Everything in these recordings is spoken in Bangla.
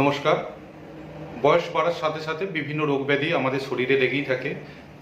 নমস্কার। বয়স বাড়ার সাথে সাথে বিভিন্ন রোগ ব্যাধি আমাদের শরীরে লেগেই থাকে।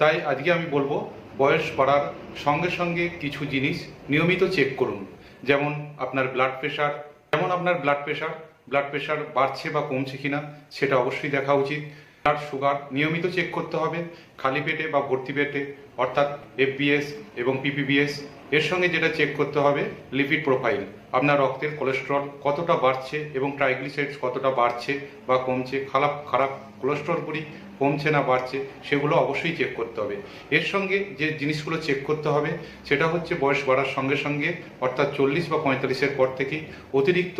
তাই আজকে আমি বলব, বয়স বাড়ার সঙ্গে সঙ্গে কিছু জিনিস নিয়মিত চেক করুন। যেমন আপনার ব্লাড প্রেশার যেমন আপনার ব্লাড প্রেশার ব্লাড প্রেশার বাড়ছে বা কমছে কিনা সেটা অবশ্যই দেখা উচিত। আর সুগার নিয়মিত চেক করতে হবে, খালি পেটে বা ভর্তি পেটে, অর্থাৎ এফবিএস এবং পিপিবিএস এর সঙ্গে যেটা চেক করতে হবে লিপিড প্রোফাইল আপনার রক্তের কোলেস্ট্রল কতটা বাড়ছে এবং ট্রাইগ্লিসাইডস কতটা বাড়ছে বা কমছে, খারাপ খারাপ কোলেস্ট্রলগুলি কমছে না বাড়ছে, সেগুলো অবশ্যই চেক করতে হবে। এর সঙ্গে যে জিনিসগুলো চেক করতে হবে, সেটা হচ্ছে বয়স বাড়ার সঙ্গে সঙ্গে, অর্থাৎ চল্লিশ বা পঁয়তাল্লিশের পর থেকেই অতিরিক্ত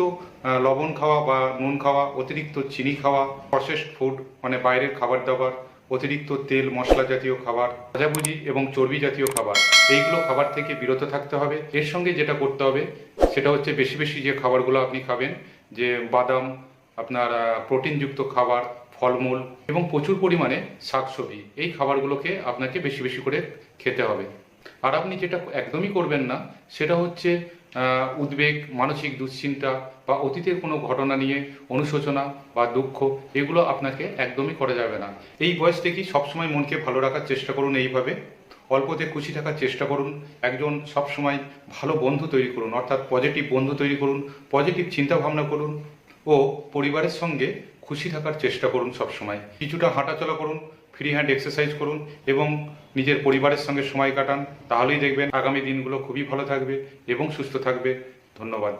লবণ খাওয়া বা নুন খাওয়া, অতিরিক্ত চিনি খাওয়া প্রসেসড ফুড মানে বাইরের খাবার দাবার অতিরিক্ত তেল, মশলা জাতীয় খাবার, ভাজাভুজি এবং চর্বি জাতীয় খাবার, এইগুলো খাবার থেকে বিরত থাকতে হবে। এর সঙ্গে যেটা করতে হবে, সেটা হচ্ছে বেশি বেশি যে খাবারগুলো আপনি খাবেন, যে বাদাম, আপনার প্রোটিনযুক্ত খাবার, ফলমূল এবং প্রচুর পরিমাণে শাকসবজি, এই খাবারগুলোকে আপনাকে বেশি বেশি করে খেতে হবে। আর আপনি যেটা একদমই করবেন না, সেটা হচ্ছে উদ্বেগ, মানসিক দুশ্চিন্তা বা অতীতের কোনো ঘটনা নিয়ে অনুশোচনা বা দুঃখ, এগুলো আপনাকে একদমই করা যাবে না। এই বয়স থেকেই সবসময় মনকে ভালো রাখার চেষ্টা করুন এইভাবে? অল্পতে খুশি থাকার চেষ্টা করুন। একজন সবসময় ভালো বন্ধু তৈরি করুন, অর্থাৎ পজিটিভ বন্ধু তৈরি করুন পজিটিভ চিন্তা ভাবনা করুন ও পরিবারের সঙ্গে খুশি থাকার চেষ্টা করুন সবসময়। কিছুটা হাঁটাচলা করুন ফ্রি হ্যান্ড এক্সারসাইজ করুন এবং নিজের পরিবারের সঙ্গে সময় কাটান, তাহলেই দেখবেন আগামী দিনগুলো খুবই ভালো থাকবে এবং সুস্থ থাকবে। ধন্যবাদ।